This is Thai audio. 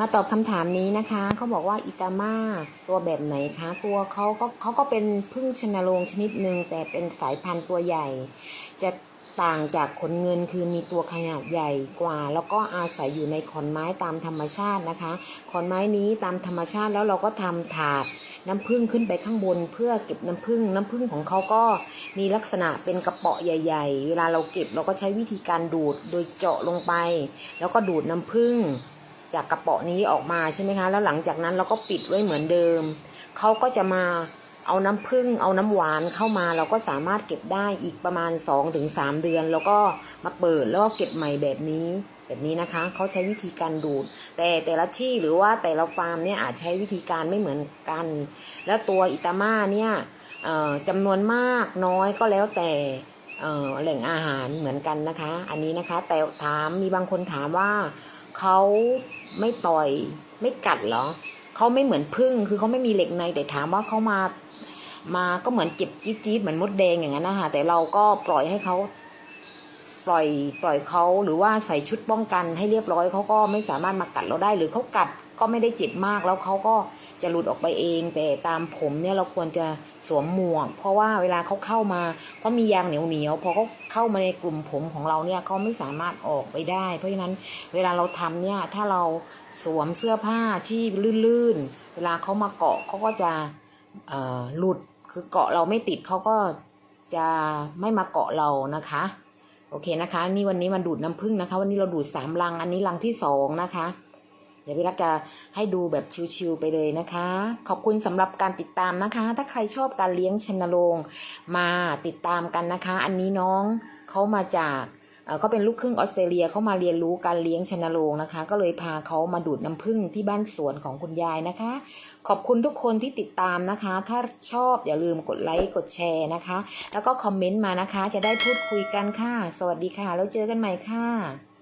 มาตอบคำถามนี้นะคะเขาบอกว่าอิตามาตัวแบบไหนคะ ตัวเขาก็เขาก็เป็นพึ่งชนโรงชนิดหนึ่งแต่เป็นสายพันธุ์ตัวใหญ่ จะต่างจากขนเงินคือมีตัวขนาดใหญ่กว่า แล้วก็อาศัยอยู่ในขอนไม้ตามธรรมชาตินะคะ ขอนไม้นี้ตามธรรมชาติแล้วเราก็ทำถาดน้ำผึ้งขึ้นไปข้างบนเพื่อเก็บน้ำผึ้งน้ำผึ้งของเขาก็มีลักษณะเป็นกระเป๋อใหญ่ ๆ เวลาเราเก็บเราก็ใช้วิธีการดูดโดยเจาะลงไป แล้วก็ดูดน้ำผึ้ง จากกระเป๋อนี้ออกมาใช่ไหมคะ แล้วหลังจากนั้นเราก็ปิดไว้เหมือนเดิม เขาก็จะมาเอาน้ำผึ้งเอาน้ำหวานเข้ามาเราก็สามารถเก็บได้อีกประมาณ 2-3 เดือน แล้วก็มาเปิดแล้วก็เก็บใหม่แบบนี้แบบนี้นะคะเขาใช้วิธีการดูด แต่แต่ละที่หรือว่าแต่ละฟาร์มเนี่ยอาจใช้วิธีการไม่เหมือนกัน แล้วตัวอิตาม่าเนี่ยจำนวนมากน้อยก็แล้วแต่แหล่งอาหารเหมือนกันนะคะ อันนี้นะคะแต่ถามมีบางคนถามว่าเขา ไม่ต่อย ไม่กัดเหรอเขาไม่เหมือนพึ่งคือเขาไม่มีเหล็กในแต่ถามว่าเขามา มาก็เหมือนเจ็บจี๊ดจี๊ดเหมือนมดแดงอย่างนั้นนะคะแต่เราก็ปล่อยให้เขาปล่อยปล่อยเขาหรือว่าใส่ชุดป้องกันให้เรียบร้อยเขาก็ไม่สามารถมากัดเราได้หรือเขากัด ก็ไม่ได้เจ็บมากแล้วเขาก็จะหลุดออกไปเอง แต่ตามผมเนี่ยเราควรจะสวมหมวก เพราะว่าเวลาเขาเข้ามาเขามียางเหนียวเหนียวๆพอเขาเข้ามาในกลุ่มผมของเราเนี่ยเขาไม่สามารถออกไปได้ เพราะฉะนั้นเวลาเราทำเนี่ยถ้าเราสวมเสื้อผ้าที่ลื่นๆเวลาเขามาเกาะเขาก็จะหลุดคือเกาะเราไม่ติดเขาก็จะไม่มาเกาะเรานะคะโอเคนะคะ นี่วันนี้มันดูดน้ำผึ้งนะคะ วันนี้เราดูดสามลัง อันนี้ลังที่สองนะคะ เดี๋ยวพี่รักจะให้ดูแบบชิวๆไปเลยนะคะ ขอบคุณสำหรับการติดตามนะคะ ถ้าใครชอบการเลี้ยงชนโรงมาติดตามกันนะคะ อันนี้น้องเขามาจากเอ่อเขาเป็นลูกครึ่งออสเตรเลียเขามาเรียนรู้การเลี้ยงชนโรงนะคะ ก็เลยพาเขามาดูดน้ำผึ้งที่บ้านสวนของคุณยายนะคะ ขอบคุณทุกคนที่ติดตามนะคะ ถ้าชอบอย่าลืมกดไลค์กดแชร์นะคะ แล้วก็คอมเมนต์มานะคะ จะได้พูดคุยกันค่ะ สวัสดีค่ะ แล้วเจอกันใหม่ค่ะ